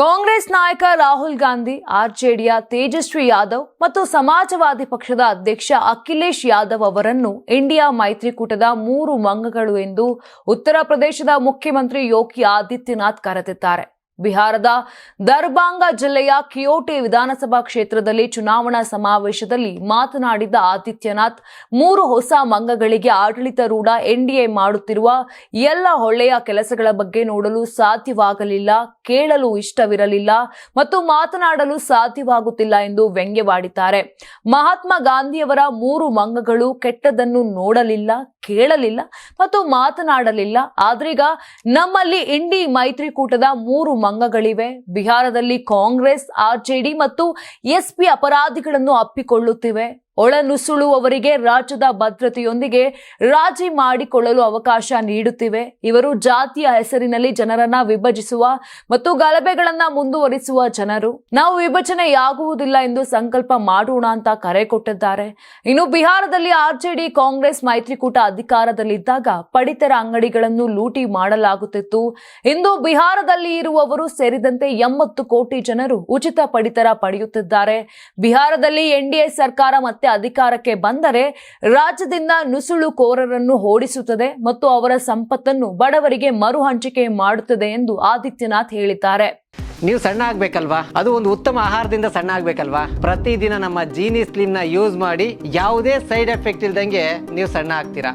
ಕಾಂಗ್ರೆಸ್ ನಾಯಕ ರಾಹುಲ್ ಗಾಂಧಿ, ಆರ್ಜೆಡಿಯ ತೇಜಸ್ವಿ ಯಾದವ್ ಮತ್ತು ಸಮಾಜವಾದಿ ಪಕ್ಷದ ಅಧ್ಯಕ್ಷ ಅಖಿಲೇಶ್ ಯಾದವ್ ಅವರನ್ನು ಇಂಡಿಯಾ ಮೈತ್ರಿಕೂಟದ ಮೂರು ಮಂಗಗಳು ಎಂದು ಉತ್ತರ ಪ್ರದೇಶದ ಮುಖ್ಯಮಂತ್ರಿ ಯೋಗಿ ಆದಿತ್ಯನಾಥ್ ಕರೆದಿದ್ದಾರೆ. ಬಿಹಾರದ ದರ್ಬಾಂಗ ಜಿಲ್ಲೆಯ ಕಿಯೋಟೆ ವಿಧಾನಸಭಾ ಕ್ಷೇತ್ರದಲ್ಲಿ ಚುನಾವಣಾ ಸಮಾವೇಶದಲ್ಲಿ ಮಾತನಾಡಿದ ಆದಿತ್ಯನಾಥ್, ಮೂರು ಹೊಸ ಮಂಗಗಳಿಗೆ ಆಡಳಿತಾರೂಢ ಎನ್ಡಿಎ ಮಾಡುತ್ತಿರುವ ಎಲ್ಲ ಒಳ್ಳೆಯ ಕೆಲಸಗಳ ಬಗ್ಗೆ ನೋಡಲು ಸಾಧ್ಯವಾಗಲಿಲ್ಲ, ಕೇಳಲು ಇಷ್ಟವಿರಲಿಲ್ಲ ಮತ್ತು ಮಾತನಾಡಲು ಸಾಧ್ಯವಾಗುತ್ತಿಲ್ಲ ಎಂದು ವ್ಯಂಗ್ಯವಾಡಿದ್ದಾರೆ. ಮಹಾತ್ಮ ಗಾಂಧಿಯವರ ಮೂರು ಮಂಗಗಳು ಕೆಟ್ಟದನ್ನು ನೋಡಲಿಲ್ಲ ಕೇಳಲಿಲ್ಲ ಮತ್ತು ಮಾತನಾಡಲಿಲ್ಲ. ಆದ್ರೀಗ ನಮ್ಮಲ್ಲಿ ಇಂಡಿ ಮೈತ್ರಿಕೂಟದ ಮೂರು ಮಂಗಗಳಿವೆ. ಬಿಹಾರದಲ್ಲಿ ಕಾಂಗ್ರೆಸ್ ಆರ್ಜೆಡಿ ಮತ್ತು ಎಸ್ಪಿ ಅಪರಾಧಿಗಳನ್ನು ಅಪ್ಪಿಕೊಳ್ಳುತ್ತಿವೆ. ಒಳನುಸುಳುವವರಿಗೆ ರಾಜ್ಯದ ಭದ್ರತೆಯೊಂದಿಗೆ ರಾಜಿ ಮಾಡಿಕೊಳ್ಳಲು ಅವಕಾಶ ನೀಡುತ್ತಿವೆ. ಇವರು ಜಾತಿಯ ಹೆಸರಿನಲ್ಲಿ ಜನರನ್ನ ವಿಭಜಿಸುವ ಮತ್ತು ಗಲಭೆಗಳನ್ನ ಮುಂದುವರಿಸುವ ಜನರು. ನಾವು ವಿಭಜನೆಯಾಗುವುದಿಲ್ಲ ಎಂದು ಸಂಕಲ್ಪ ಮಾಡೋಣ ಅಂತ ಕರೆ ಕೊಟ್ಟಿದ್ದಾರೆ. ಇನ್ನು ಬಿಹಾರದಲ್ಲಿ ಆರ್ಜೆಡಿ ಕಾಂಗ್ರೆಸ್ ಮೈತ್ರಿಕೂಟ ಅಧಿಕಾರದಲ್ಲಿದ್ದಾಗ ಪಡಿತರ ಅಂಗಡಿಗಳನ್ನು ಲೂಟಿ ಮಾಡಲಾಗುತ್ತಿತ್ತು. ಇಂದು ಬಿಹಾರದಲ್ಲಿ ಇರುವವರು ಸೇರಿದಂತೆ ಎಂಬತ್ತು ಕೋಟಿ ಜನರು ಉಚಿತ ಪಡಿತರ ಪಡೆಯುತ್ತಿದ್ದಾರೆ. ಬಿಹಾರದಲ್ಲಿ ಎನ್ಡಿಎ ಸರ್ಕಾರ ಮತ್ತೆ ಅಧಿಕಾರಕ್ಕೆ ಬಂದರೆ ರಾಜ್ಯದಿಂದ ನುಸುಳುಕೋರರನ್ನು ಓಡಿಸುತ್ತದೆ ಮತ್ತು ಅವರ ಸಂಪತ್ತನ್ನು ಬಡವರಿಗೆ ಮರು ಹಂಚಿಕೆ ಮಾಡುತ್ತದೆ ಎಂದು ಆದಿತ್ಯನಾಥ್ ಹೇಳಿದ್ದಾರೆ. ನೀವು ಸಣ್ಣ ಆಗ್ಬೇಕಲ್ವಾ? ಅದು ಒಂದು ಉತ್ತಮ ಆಹಾರದಿಂದ ಸಣ್ಣ ಆಗ್ಬೇಕಲ್ವಾ? ಪ್ರತಿದಿನ ನಮ್ಮ ಜೀನಿ ಸ್ಲಿಮ್ನ ಯೂಸ್ ಮಾಡಿ ಯಾವುದೇ ಸೈಡ್ ಎಫೆಕ್ಟ್ ಇಲ್ದಂಗೆ ನೀವು ಸಣ್ಣ ಆಗ್ತೀರಾ?